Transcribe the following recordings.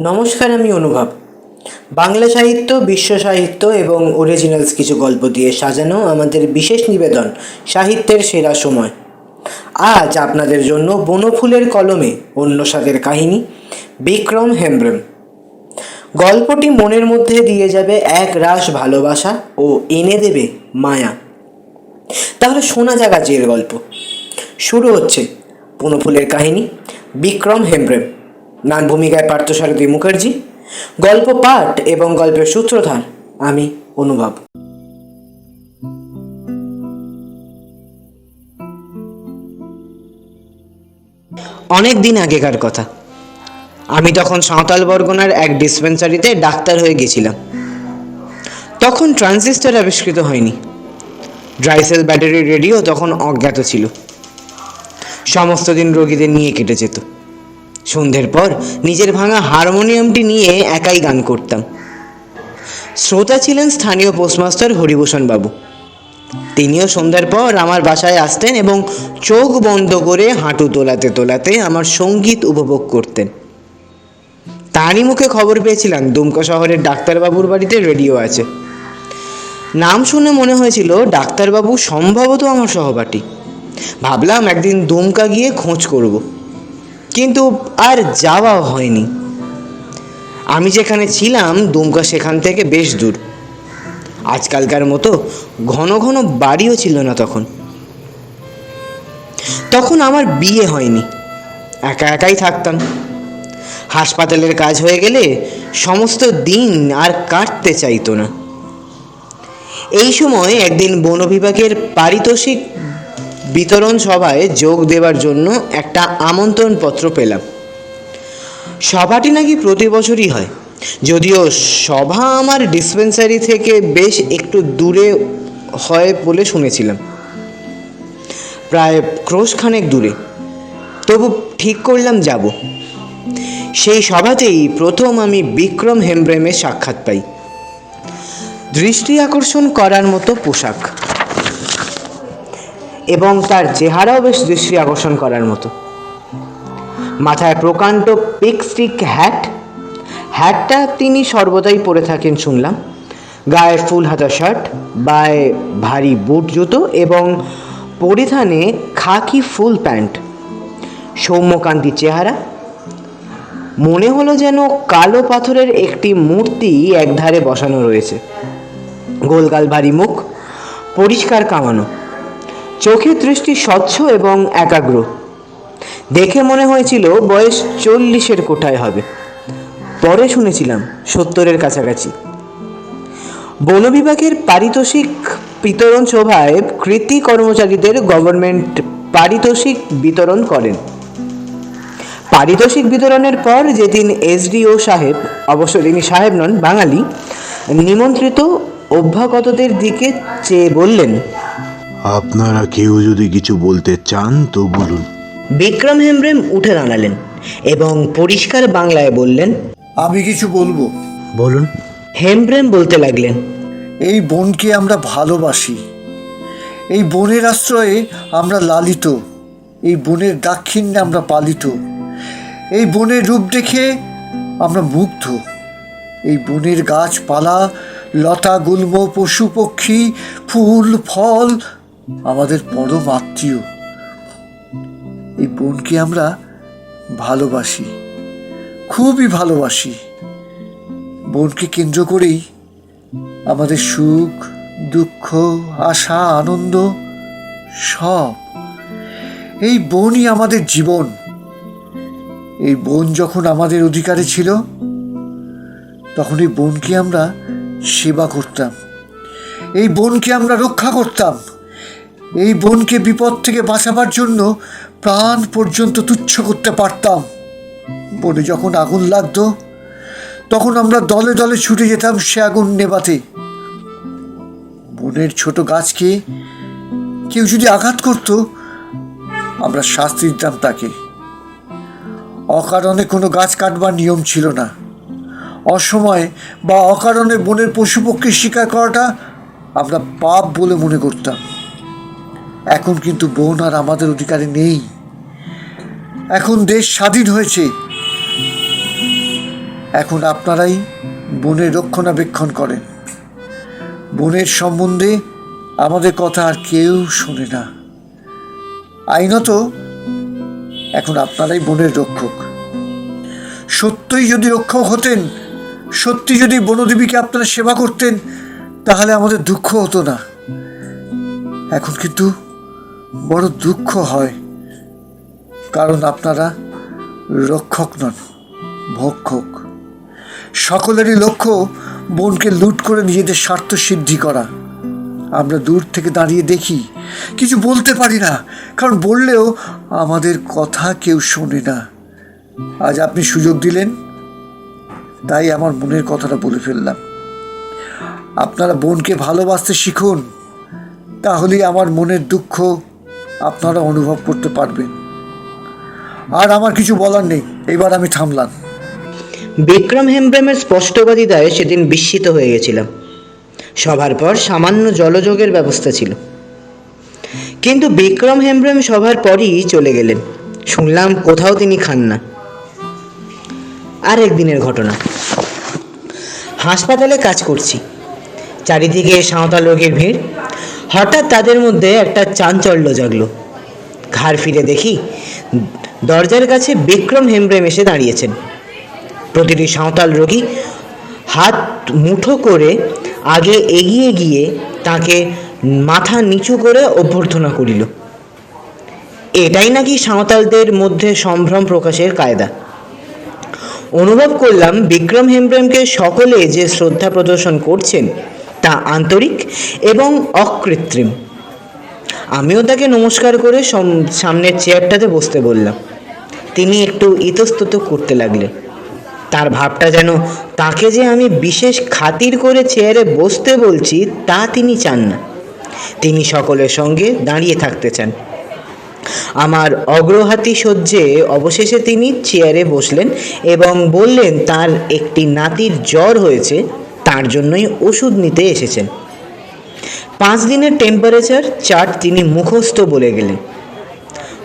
নমস্কার, আমি অনুভব। বাংলা সাহিত্য, বিশ্ব সাহিত্য এবং অরিজিনালস কিছু গল্প দিয়ে সাজানো আমাদের বিশেষ নিবেদন, সাহিত্যের সেরা সময়। আজ আপনাদের জন্য বনফুলের কলমে অন্য স্বাদের কাহিনী, বিক্রম হেমব্রম। গল্পটি মনের মধ্যে দিয়ে যাবে এক রাস ভালোবাসা ও এনে দেবে মায়া। তাহলে শোনা যাক আজকের গল্প। শুরু হচ্ছে বনফুলের কাহিনী, বিক্রম হেমব্রেম। নান ভূমিকায় পার্থসারথী মুখার্জি। গল্প পাঠ এবং গল্পের সূত্রধার, আমি অনুভব অনেক দিন আগেকার কথা। আমি তখন সাঁওতাল বরগনার এক ডিসপেন্সারিতে ডাক্তার হয়ে গেছিলাম। তখন ট্রানজিস্টার আবিষ্কৃত হয়নি। ড্রাইসেল ব্যাটারি রেডিও তখন অজ্ঞাত ছিল। সমস্ত দিন রোগীদের নিয়ে কেটে যেত। সন্ধ্যের পর নিজের ভাঙা হারমোনিয়ামটি নিয়ে একাই গান করতাম। শ্রোতা ছিলেন স্থানীয় পোস্টমাস্টার হরিভূষণ বাবু। তিনিও সন্ধ্যার পর আমার বাসায় আসতেন এবং চোখ বন্ধ করে হাঁটু তোলাতে তোলাতে আমার সংগীত উপভোগ করতেন। তারই মুখে খবর পেয়েছিলাম, দুমকা শহরের ডাক্তারবাবুর বাড়িতে রেডিও আছে। নাম শুনে মনে হয়েছিল, ডাক্তারবাবু সম্ভবত আমার সহপাঠী। ভাবলাম একদিন দুমকা গিয়ে খোঁজ করব। কিন্তু আর যাওয়া হয়নি। আমি যেখানে ছিলাম, দুমকা সেখান থেকে বেশ দূর। আজকালকার মতো ঘন ঘন বাড়িও ছিল না তখন। তখন আমার বিয়ে হয়নি। একা একাই থাকতাম। হাসপাতালের কাজ হয়ে গেলে সমস্ত দিন আর কাটতে চাইতো না। এই সময় একদিন বন বিভাগের পারিতোষিক বিতরণ সভায় যোগ দেওয়ার জন্য একটা আমন্ত্রণ পত্র পেলাম। সভাটি নাকি প্রতি বছরই হয়। যদিও সভা আমার ডিসপেন্সারি থেকে বেশ একটু দূরে হয় বলে শুনেছিলাম। প্রায় ক্রোশখানেক দূরে। তবু ঠিক করলাম যাব। সেই সভাতেই প্রথম আমি বিক্রম হেমব্রেমের সাক্ষাৎ পাই। দৃষ্টি আকর্ষণ করার মতো পোশাক। এবং তার চেহারাও বেশ দৃষ্টি আকর্ষণ করার মতো। মাথায় প্রকাণ্ড পিক স্টিক হ্যাট হ্যাটটা তিনি সর্বদাই পরে থাকেন শুনলাম। গায়ে ফুল হাতা শার্ট বায়ে ভারী বুট জুতো এবং পরিধানে খাকি ফুল প্যান্ট। সৌম্যকান্তি চেহারা। মনে হলো যেন কালো পাথরের একটি মূর্তি একধারে বসানো রয়েছে। গোলগাল ভারী মুখ, পরিষ্কার কামানো। চোখের দৃষ্টি স্বচ্ছ এবং একাগ্র। দেখে মনে হয়েছিল বয়স চল্লিশের কোঠায় হবে। পরে শুনেছিলাম সত্তরের কাছাকাছি। বনবিভাগের পারিতোষিক বিতরণ সভায় কৃতি কর্মচারীদের গভর্নমেন্ট পারিতোষিক বিতরণ করেন। পারিতোষিক বিতরণের পর যেদিন এসডিও সাহেব অবশ্য তিনি সাহেব নন, বাঙালি, নিমন্ত্রিত অভ্যাগতদের দিকে চেয়ে বললেন আপনারা কেউ যদি কিছু বলতে চান তো বলুন। বিক্রম হেমব্রেম উঠে দাঁড়ালেন এবং পরিষ্কার বাংলায় বললেন আমি কিছু বলব। বলুন। হেমব্রেম বলতে লাগলেন এই বনকে আমরা ভালোবাসি। এই বনের আশ্রয়ে আমরা লালিত। এই বনের দাক্ষিণ্যে আমরা পালিত। এই বনের রূপ দেখে আমরা মুগ্ধ। এই বনের গাছপালা লতা গুল্ম পশু পক্ষী ফুল ফল আমাদের পরম আত্মীয় এই বোনকে আমরা ভালোবাসি, খুবই ভালোবাসি। বোনকে কেন্দ্র করেই আমাদের সুখ, দুঃখ, আশা, আনন্দ সব। এই বোনই আমাদের জীবন। এই বোন যখন আমাদের অধিকারে ছিল, তখন এই বোনকে আমরা সেবা করতাম। এই বোনকে আমরা রক্ষা করতাম। এই বোনকে বিপদ থেকে বাঁচাবার জন্য প্রাণ পর্যন্ত তুচ্ছ করতে পারতাম। বনে যখন আগুন লাগতো, তখন আমরা দলে দলে ছুটে যেতাম সে আগুন নেবাতে বনের ছোট গাছকে কেউ যদি আঘাত করত, আমরা শাস্তি দিতাম তাকে। অকারণে কোনো গাছ কাটবার নিয়ম ছিল না। অসময়ে বা অকারণে বনের পশু পক্ষী শিকার করাটা আমরা পাপ বলে মনে করতাম। এখন কিন্তু বন আর আমাদের অধিকারে নেই। এখন দেশ স্বাধীন হয়েছে। এখন আপনারাই বনের রক্ষণাবেক্ষণ করেন। বনের সম্বন্ধে আমাদের কথা আর কেউ শোনে না। আইনত এখন আপনারাই বনের রক্ষক। সত্যই যদি রক্ষক হতেন, সত্যি যদি বনদেবীকে আপনারা সেবা করতেন, তাহলে আমাদের দুঃখ হতো না। এখন কিন্তু বড় দুঃখ হয়, কারণ আপনারা রক্ষক নন, ভক্ষক। সকলেরই লক্ষ্য বোনকে লুট করে নিজেদের স্বার্থ সিদ্ধি করা। আমরা দূর থেকে দাঁড়িয়ে দেখি, কিছু বলতে পারি না, কারণ বললেও আমাদের কথা কেউ শোনে না। আজ আপনি সুযোগ দিলেন, তাই আমার মনের কথাটা বলে ফেললাম। আপনারা বোনকে ভালোবাসতে শিখুন, তাহলেই আমার মনের দুঃখ আপনারা অনুভব করতে পারবেন। আর আমার কিছু বলার নেই, এবার আমি থামলাম। বিক্রম হেমব্রেমের স্পষ্টবাদিতায় সেদিন বিস্মিত হয়ে গেছিলাম। সভার পর সামান্য জলযোগের ব্যবস্থা ছিল। কিন্তু বিক্রম হেমব্রেম সভার পরই চলে গেলেন। শুনলাম কোথাও তিনি খান না। আর একদিনের ঘটনা। হাসপাতালে কাজ করছি। চারিদিকে সাঁওতাল রোগীর ভিড় হঠাৎ তাদের মধ্যে একটা চাঞ্চল্য জাগলো। ঘাড় ফিরে দেখি, দরজার কাছে বিক্রম হেমব্রেম এসে দাঁড়িয়েছেন। প্রতিটি সাঁওতাল রোগী হাত মুঠো করে আগে এগিয়ে গিয়ে তাকে মাথা নিচু করে অভ্যর্থনা করিল। এটাই নাকি সাঁওতালদের মধ্যে সম্ভ্রম প্রকাশের কায়দা। অনুভব করলাম বিক্রম হেমব্রেমকে সকলে যে শ্রদ্ধা প্রদর্শন করছেন তা আন্তরিক এবং অকৃত্রিম। আমিও তাকে নমস্কার করে সম- সামনের চেয়ারটাতে বসতে বললাম। তিনি একটু ইতস্তত করতে লাগলেন। তার ভাবটা যেন তাকে যে আমি বিশেষ খাতির করে চেয়ারে বসতে বলছি, তা তিনি চান না। তিনি সকলের সঙ্গে দাঁড়িয়ে থাকতে চান। আমার অগ্রহাতি সহ্যে অবশেষে তিনি চেয়ারে বসলেন এবং বললেন, তার একটি নাতির জ্বর হয়েছে। তার জন্যই ওষুধ নিতে এসেছেন। পাঁচ দিনের টেম্পারেচার চার্ট তিনি মুখস্থ বলে গেলেন।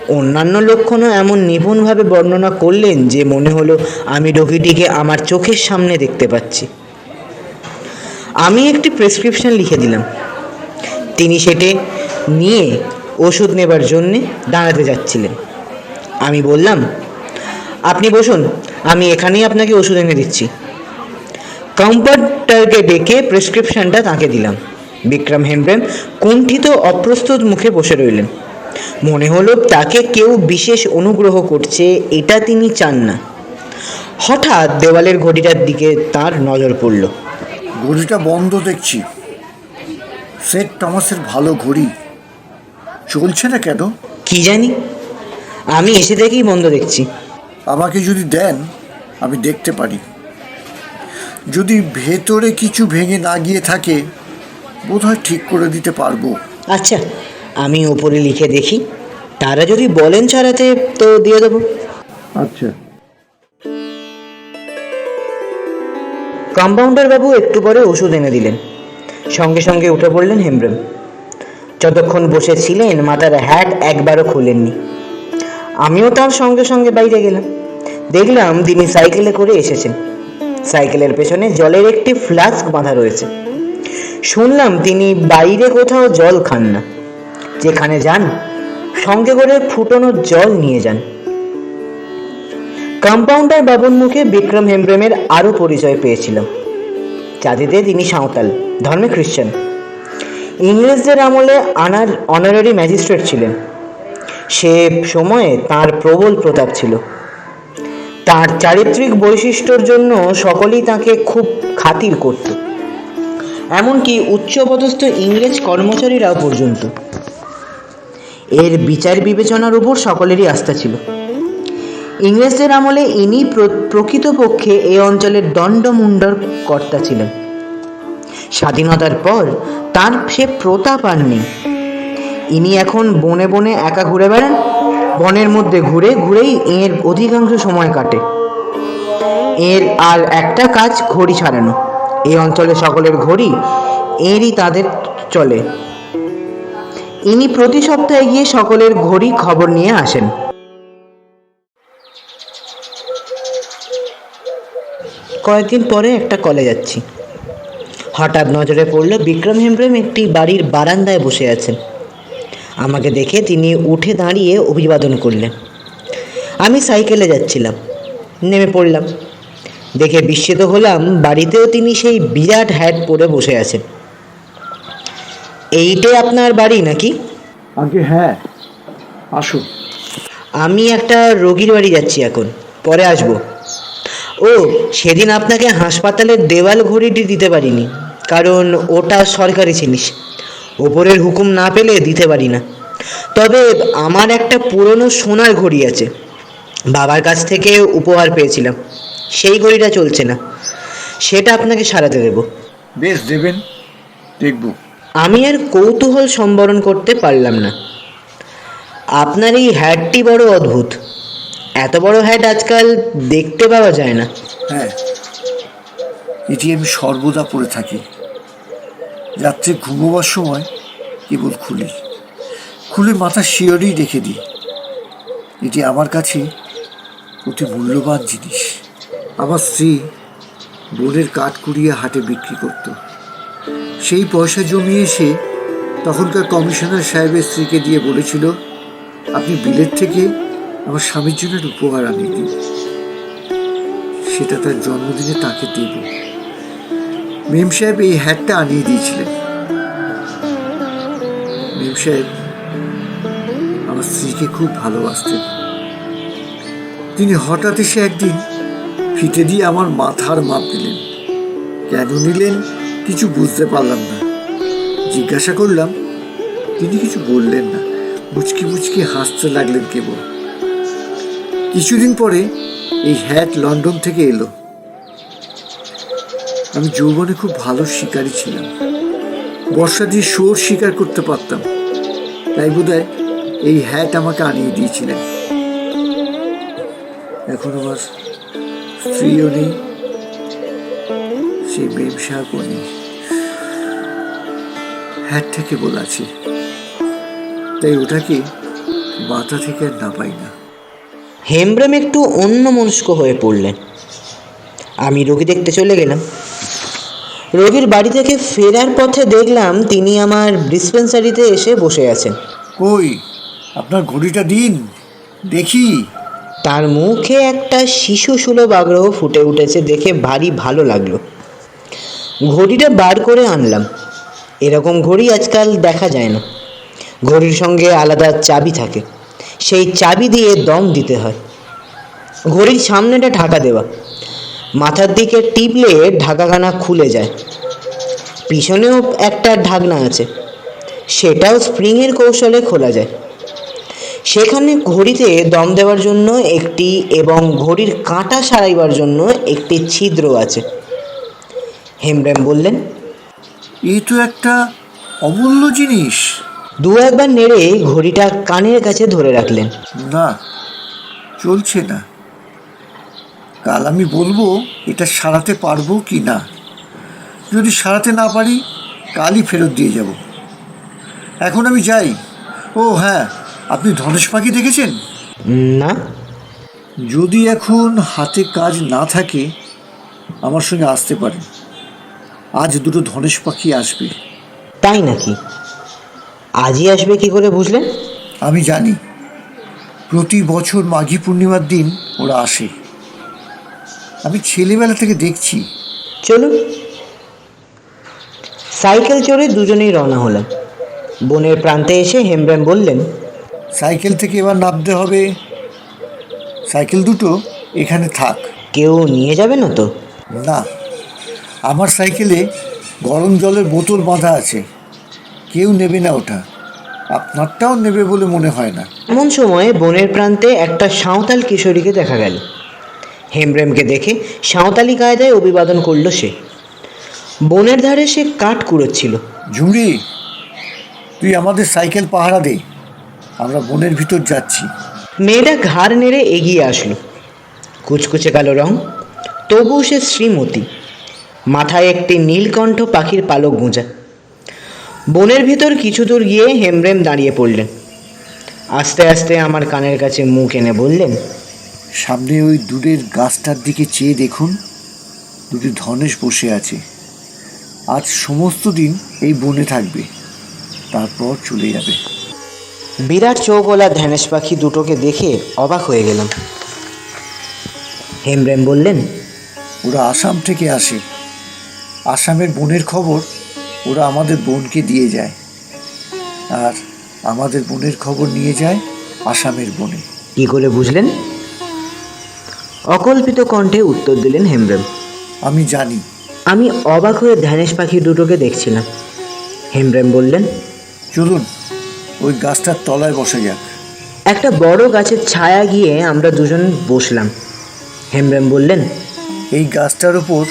অন্যান্য লক্ষণও এমন নিপুণভাবে বর্ণনা করলেন যে মনে হলো, আমি রোগীটিকে আমার চোখের সামনে দেখতে পাচ্ছি। আমি একটি প্রেসক্রিপশন লিখে দিলাম। তিনি সেটে নিয়ে ওষুধ নেবার জন্যে দাঁড়াতে যাচ্ছিলেন। আমি বললাম, আপনি বসুন, আমি এখানেই আপনাকে ওষুধ এনে দিচ্ছি। কম্পাউন্ডারকে ডেকে প্রেসক্রিপশনটা তাকে দিলাম। বিক্রম হেমব্রেম কুণ্ঠিত অপ্রস্তুত মুখে বসে রইলেন। মনে হলো তাকে কেউ বিশেষ অনুগ্রহ করছে এটা তিনি চান না। হঠাৎ দেওয়ালের ঘড়িটার দিকে তার নজর পড়ল। ঘড়িটা বন্ধ দেখছি। সেট টমাসের ভালো ঘড়ি। চলছে না কেন? কি জানি? আমি এসে থেকেই বন্ধ দেখছি। আমাকে যদি দেন আমি দেখতে পারি। যদি ভেতরে কিছু ভেঙে না গিয়ে থাকে বোধহয় ঠিক করে দিতে পারব। আচ্ছা আমি ওপরে লিখে দেখি। তারা যদি বলেন ছাড়াতে তো দিয়ে দেবো। আচ্ছা। কম্পাউন্ডার বাবু একটু পরে ওষুধ এনে দিলেন। সঙ্গে সঙ্গে উঠে পড়লেন হেমব্রেম। যতক্ষণ বসেছিলেন মাথার হ্যাট একবারও খোলেননি। আমিও তার সঙ্গে সঙ্গে বাইরে গেলাম। দেখলাম তিনি সাইকেলে করে এসেছেন। সাইকেলের পেছনে জলের একটি ফ্লাস্ক বাঁধা রয়েছে। শুনলাম তিনি বাইরে কোথাও জল খান না। যেখানে যান, সঙ্গে করে ফুটনো জল নিয়ে যান। কম্পাউন্ডার বাবুর মুখে বিক্রম হেমব্রেমের আরও পরিচয় পেয়েছিলাম। জাতিতে তিনি সাঁওতাল, ধর্মে খ্রিশ্চান। ইংরেজদের আমলে আনার অনারারি ম্যাজিস্ট্রেট ছিলেন। সে সময়ে তার প্রবল প্রতাপ ছিল। তার চারিত্রিক বৈশিষ্ট্যর জন্য সকলেই তাকে খুব খাতির করত। এমনকি উচ্চপদস্থ ইংরেজ কর্মচারীরাও পর্যন্ত। এর বিচার বিবেচনার উপর সকলেরই আস্থা ছিল। ইংরেজদের আমলে ইনি প্র- প্রকৃতপক্ষে এই অঞ্চলের দণ্ডমুণ্ডর কর্তা ছিলেন। স্বাধীনতার পর তার সে প্রতাপ আর নেই ইনি এখন বনে বনে একা ঘুরে বেড়ান। বনের মধ্যে ঘুরে ঘুরেই এর অধিকাংশ সময় কাটে। এর আর একটা কাজ ঘড়ি ছাড়ানো। এই অঞ্চলে সকলের ঘড়ি এরই তাদের চলে। ইনি প্রতি সপ্তাহে গিয়ে সকলের ঘড়ি খবর নিয়ে আসেন। কয়েকদিন পরে একটা কলে যাচ্ছি। হঠাৎ নজরে পড়ল বিক্রম হেমব্রম একটি বাড়ির বারান্দায় বসে আছেন। আমাকে দেখে তিনি উঠে দাঁড়িয়ে অভিবাদন করলেন। আমি সাইকেলে যাচ্ছিলাম নেমে পড়লাম। দেখে বিস্মিত হলাম বাড়িতেও তিনি সেই বিরাট হ্যাট পরে বসে আছেন। এইটাই আপনার বাড়ি নাকি? আগে হ্যাঁ আসুন। আমি একটা রোগীর বাড়ি যাচ্ছি এখন পরে আসব। ও সেদিন আপনাকে হাসপাতালের দেওয়াল ঘড়িটি দিতে পারিনি কারণ ওটা সরকারি জিনিস। ওপরের হুকুম না পেলে দিতে পারি না। তবে আমার একটা পুরনো সোনার ঘড়ি আছে। বাবার কাছ থেকে উপহার পেয়েছিলাম। সেই ঘড়িটা চলছে না। সেটা আপনাকে সারাতে দেবো। বেশ দেবেন। দেখব। আমি আর কৌতূহল সম্বরণ করতে পারলাম না। আপনার এই হ্যাটটি বড় অদ্ভুত। এত বড় হ্যাট আজকাল দেখতে পাওয়া যায় না। হ্যাঁ এটি আমি সর্বদা পরে থাকি। রাত্রে ঘুমোবার সময় কেবল খুলি। খুলে মাথা শিওরেই রেখে দিই। এটি আমার কাছে অতি মূল্যবান জিনিস। আমার স্ত্রী বোনের কাঠ কুড়িয়ে হাটে বিক্রি করত। সেই পয়সা জমিয়ে এসে তখনকার কমিশনার সাহেবের স্ত্রীকে দিয়ে বলেছিল, আপনি বিলেত থেকে আমার স্বামীর জন্য উপহার আনিয়ে দিন। সেটা তার জন্মদিনে তাকে দেব। মেম সাহেব এই হ্যাটটা আনিয়ে দিয়েছিলেন। মেম সাহেব আমার স্ত্রীকে খুব ভালোবাসতেন। তিনি হঠাৎ এসে একদিন ফিতে দিয়ে আমার মাথার মাপ দিলেন। কেন নিলেন কিছু বুঝতে পারলাম না। জিজ্ঞাসা করলাম, তিনি কিছু বললেন না। মুচকি মুচকি হাসতে লাগলেন কেবল। কিছুদিন পরে এই হ্যাট লন্ডন থেকে এলো। আমি যৌবনে খুব ভালো শিকারী ছিলাম। বর্ষা দিয়ে শোর শিকার করতে পারতাম। তাই বোধহয় এই হ্যাট আমাকে আনিয়ে দিয়েছিলেন। এখন আমার স্ত্রীও নেই, সেই ব্যবসাও নেই হ্যাট থেকে বলাছি তাই ওটাকে মাথা থেকে আর না পাই না। হেমব্রম একটু অন্য মনস্ক হয়ে পড়লেন। আমি রোগী দেখতে চলে গেলাম। রোগীর বাড়ি থেকে ফেরার পথে দেখলাম তিনি আমার ডিসপেন্সারিতে এসে বসে আছেন। কই? আপনার ঘড়িটা দিন দেখি। তার মুখে একটা শিশু সুলভ আগ্রহ ফুটে উঠেছে দেখে ভারী ভালো লাগল। ঘড়িটা বার করে আনলাম। এরকম ঘড়ি আজকাল দেখা যায় না। ঘড়ির সঙ্গে আলাদা চাবি থাকে। সেই চাবি দিয়ে দম দিতে হয়। ঘড়ির সামনেটা ঢাকা দেওয়া। মাথার দিকে টিপলে ঢাকাখানা খুলে যায়। পিছনেও একটা ঢাকনা আছে। সেটাও স্প্রিংয়ের কৌশলে খোলা যায়। সেখানে ঘড়িতে দম দেওয়ার জন্য একটি এবং ঘড়ির কাঁটা সারাইবার জন্য একটি ছিদ্র আছে। হেমব্রেম বললেন এই তো একটা অমূল্য জিনিস। দু একবার নেড়ে ঘড়িটা কানের কাছে ধরে রাখলেন। না চলছে না। কাল আমি বলব এটা সারাতে পারব কি না? যদি সারাতে না পারি কালই ফেরত দিয়ে যাব। এখন আমি যাই। ও হ্যাঁ আপনি ধনেশ পাখি দেখেছেন? না। যদি এখন হাতে কাজ না থাকে আমার সঙ্গে আসতে পারে আজ দুটো ধনেশ পাখি আসবে। তাই নাকি? আজই আসবে কি করে বুঝলেন? আমি জানি। প্রতি বছর মাঘী পূর্ণিমার দিন ওরা আসে। আমি ছেলেবেলা থেকে দেখছি। চলুন সাইকেল চড়ে দুজনেই রওনা হলাম। বনের প্রান্তে এসে হেমব্রেম বললেন সাইকেল থেকে এবার নামতে হবে। সাইকেল দুটো এখানে থাক। কেউ নিয়ে যাবে না তো? না আমার সাইকেলে গরম জলের বোতল বাঁধা আছে। কেউ নেবে না ওটা। আপনারটাও নেবে বলে মনে হয় না। এমন সময় বনের প্রান্তে একটা সাঁওতাল কিশোরীকে দেখা গেল। হেমব্রেমকে দেখে সাঁওতালি কায়দায় অভিবাদন করল সে। বনের ধারে সে কাঠ কুড়োচ্ছিল ঝুমরি তুই আমাদের সাইকেল পাহারা দে আমরা বনের ভিতর যাচ্ছি। মেয়েটা ঘাড় নেড়ে এগিয়ে আসলো। কুচকুচে কালো রং তবুও সে শ্রীমতী। মাথায় একটি নীলকণ্ঠ পাখির পালক গুঁজা। বনের ভিতর কিছু দূর গিয়ে হেমব্রেম দাঁড়িয়ে পড়লেন। আস্তে আস্তে আমার কানের কাছে মুখ এনে বললেন সামনে ওই দূরের গাছটার দিকে চেয়ে দেখুন দুটি ধনেশ বসে আছে। আজ সমস্ত দিন এই বনে থাকবে তারপর চলে যাবে। বিরাট চৌকলা ধ্যানেশ পাখি দুটোকে দেখে অবাক হয়ে গেলাম। হেমব্রেম বললেন ওরা আসাম থেকে আসে। আসামের বনের খবর ওরা আমাদের বোনকে দিয়ে যায়। আর আমাদের বোনের খবর নিয়ে যায় আসামের বনে। কি করে বুঝলেন? অকল্পিত কণ্ঠে উত্তর দিলেন হেমব্রেম। আমি জানি। আমি অবাক হয়ে ধ্যানেশ পাখি দুটোকে দেখছিলাম। হেমব্রেম বললেন চলুন ওই গাছটার তলায় বসে যাক। একটা বড় গাছের ছায়া গিয়ে আমরা দুজন বসলাম। হেমব্রেম বললেন এই গাছটার উপর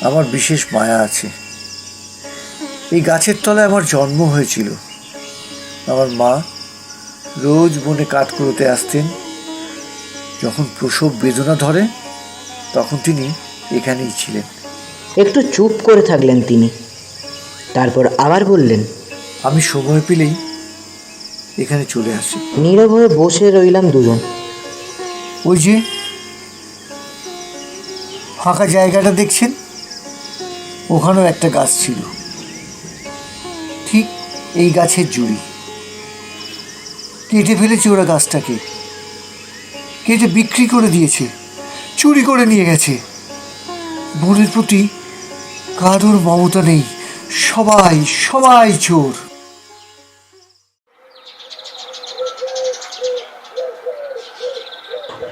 আমার বিশেষ মায়া আছে। এই গাছের তলায় আমার জন্ম হয়েছিল। আমার মা রোজ বনে কাঠ করতে আসতেন। যখন প্রসব বেদনা ধরে তখন তিনি এখানেই ছিলেন। একটু চুপ করে থাকলেন তিনি। তারপর আবার বললেন আমি সময় পেলেই এখানে চলে আসি। নীরব হয়ে বসে রইলাম দুজন। ওই যে ফাঁকা জায়গাটা দেখছেন? ওখানেও একটা গাছ ছিল। ঠিক এই গাছের জুড়ি। কেটে ফেলেছে ওরা গাছটাকে। কেটে বিক্রি করে দিয়েছে, চুরি করে নিয়ে গেছে। বোনের প্রতি কারোর মমতা নেই, সবাই সবাই চোর।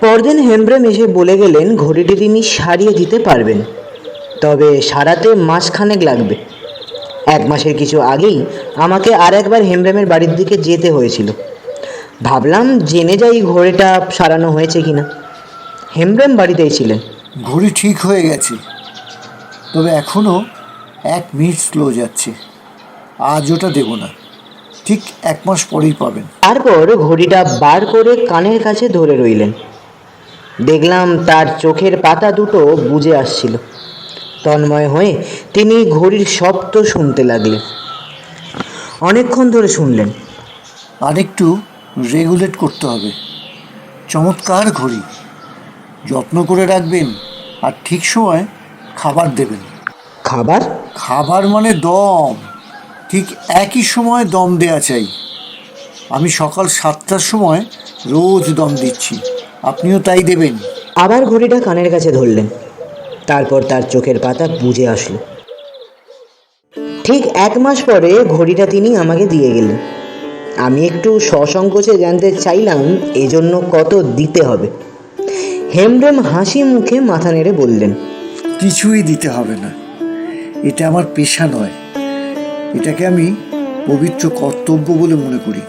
পরদিন হেমব্রেম এসে বলে গেলেন, ঘড়িটি তিনি সারিয়ে দিতে পারবেন। তবে সারাতে মাসখানেক লাগবে। এক মাসের কিছু আগেই আমাকে আর একবার হেমব্রেমের বাড়ির দিকে যেতে হয়েছিল। ভাবলাম জেনে যাই ঘড়িটা সারানো হয়েছে কিনা। হেমব্রেম বাড়িতেই ছিলেন। ঘড়ি ঠিক হয়ে গেছে। তবে এখনও এক মিনিট স্লো যাচ্ছে। আজ ওটা দেবো না। ঠিক এক মাস পরেই পাবেন। তারপর ঘড়িটা বার করে কানের কাছে ধরে রইলেন। দেখলাম তার চোখের পাতা দুটো বুজে আসছিল। তন্ময় হয়ে তিনি ঘড়ির শব্দ শুনতে লাগলেন। অনেকক্ষণ ধরে শুনলেন। আরেকটু রেগুলেট করতে হবে। চমৎকার ঘড়ি। যত্ন করে রাখবেন আর ঠিক সময় খাবার দেবেন। খাবার? খাবার মানে দম। ঠিক একই সময় দম দেয়া চাই। আমি সকাল সাতটার সময় রোজ দম দিচ্ছি। আপনিও তাই দেবেন। আবার ঘড়িটা কানের কাছে ধরলেন। তারপর তার চোখের পাতা বুঝে আসলো। ঠিক এক মাস পরে ঘড়িটা তিনি আমাকে দিয়ে গেলেন। আমি একটু সসংকোচে জানতে চাইলাম এজন্য কত দিতে হবে। হেমব্রেম হাসি মুখে মাথা নেড়ে বললেন, কিছুই দিতে হবে না। এটা আমার পেশা নয়। এটাকে আমি পবিত্র কর্তব্য বলে মনে করি।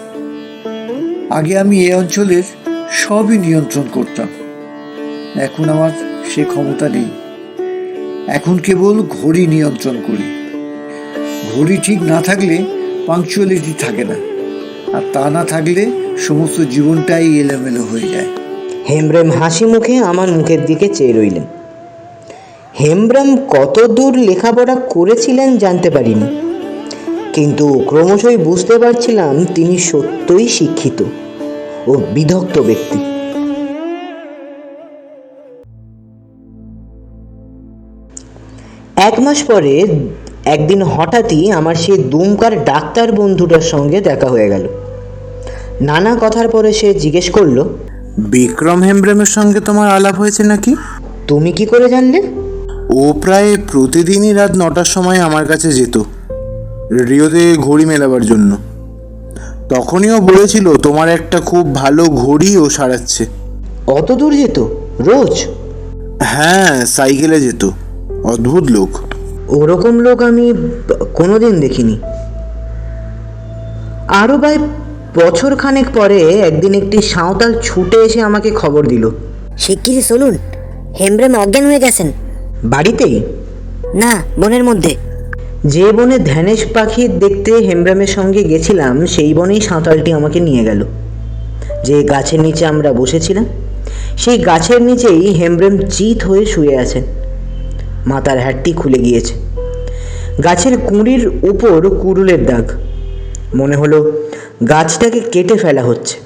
আগে আমি এ অঞ্চলের সবই নিয়ন্ত্রণ করতাম। এখন আমার সে ক্ষমতা নেই। এখন কেবল ঘড়ি নিয়ন্ত্রণ করি। ঘড়ি ঠিক না থাকলে পাংচুয়ালিটি থাকে না। আর তা না থাকলে সমস্ত জীবনটাই এলোমেলো হয়ে যায়। হেমব্রেম হাসি মুখে আমার মুখের দিকে চেয়ে রইলেন। হেমব্রেম কত দূর লেখাপড়া করেছিলেন জানতে পারিনি। কিন্তু ক্রমশই বুঝতে পারছিলাম তিনি সত্যই শিক্ষিত ও বিদগ্ধ ব্যক্তি। এক মাস পরে একদিন হঠাৎই আমার সেই দুমকার ডাক্তার বন্ধুটার সঙ্গে দেখা হয়ে গেল। নানা কথার পরে সে জিজ্ঞেস করল বিক্রম হেমব্রেমের সঙ্গে তোমার আলাপ হয়েছে নাকি? তুমি কি করে জানলে? ও প্রায় প্রতিদিনই রাত নটার সময় আমার কাছে যেত রিওতে ঘড়ি মেলাবার জন্য। তখনই ও বলেছিল তোমার একটা খুব ভালো ঘড়ি ও সারাচ্ছে। অত দূর যেত? রোজ? হ্যাঁ সাইকেলে যেত। অদ্ভুত লোক। ওরকম লোক আমি কোনোদিন দেখিনি। আরও প্রায় বছর খানেক পরে একদিন একটি সাঁওতাল ছুটে এসে আমাকে খবর দিল। শিগগিরই চলুন হেমব্রেম অজ্ঞান হয়ে গেছেন। বাড়িতেই না বনের মধ্যে। যে বনে ধ্যানেশ পাখি দেখতে হেমব্রামের সঙ্গে গেছিলাম সেই বনেই সাঁওতালটি আমাকে নিয়ে গেল। যে গাছের নিচে আমরা বসেছিলাম সেই গাছের নিচেই হেমব্রেম চিত হয়ে শুয়ে আছেন। মাথার হ্যাটটি খুলে গিয়েছে। গাছের কুঁড়ির উপর কুড়ুলের দাগ। মনে হলো গাছটাকে কেটে ফেলা হচ্ছে।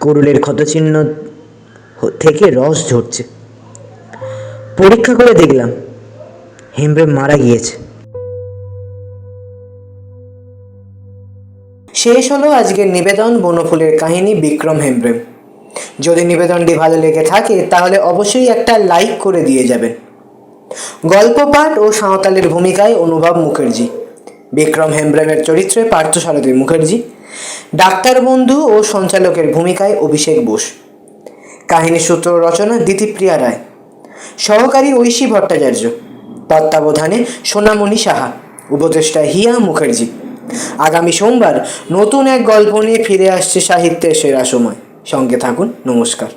কুড়ুলের ক্ষতচিহ্ন থেকে রস ঝরছে। পরীক্ষা করে দেখলাম, হেমব্রেম মারা গিয়েছে। শেষ হলো আজকের নিবেদন বনফুলের কাহিনী বিক্রম হেমব্রেম। যদি নিবেদনটি ভালো লেগে থাকে, তাহলে অবশ্যই একটা লাইক করে দিয়ে যাবেন। গল্প পাঠ ও সাঁওতালের ভূমিকায় অনুভব মুখার্জি। বিক্রম হেমব্রেমের চরিত্রে পার্থসারথী মুখার্জি। ডাক্তার বন্ধু ও সঞ্চালকের ভূমিকায় অভিষেক বোস। কাহিনী সূত্র রচনা দিতিপ্রিয়া রায়। সহকারী ঐশী ভট্টাচার্য। তত্ত্বাবধানে সোনামণি সাহা। উপদেষ্টা হিয়া মুখার্জি। আগামী সোমবার নতুন এক গল্প নিয়ে ফিরে আসছে সাহিত্যের সেরা সময়। সঙ্গে থাকুন, নমস্কার।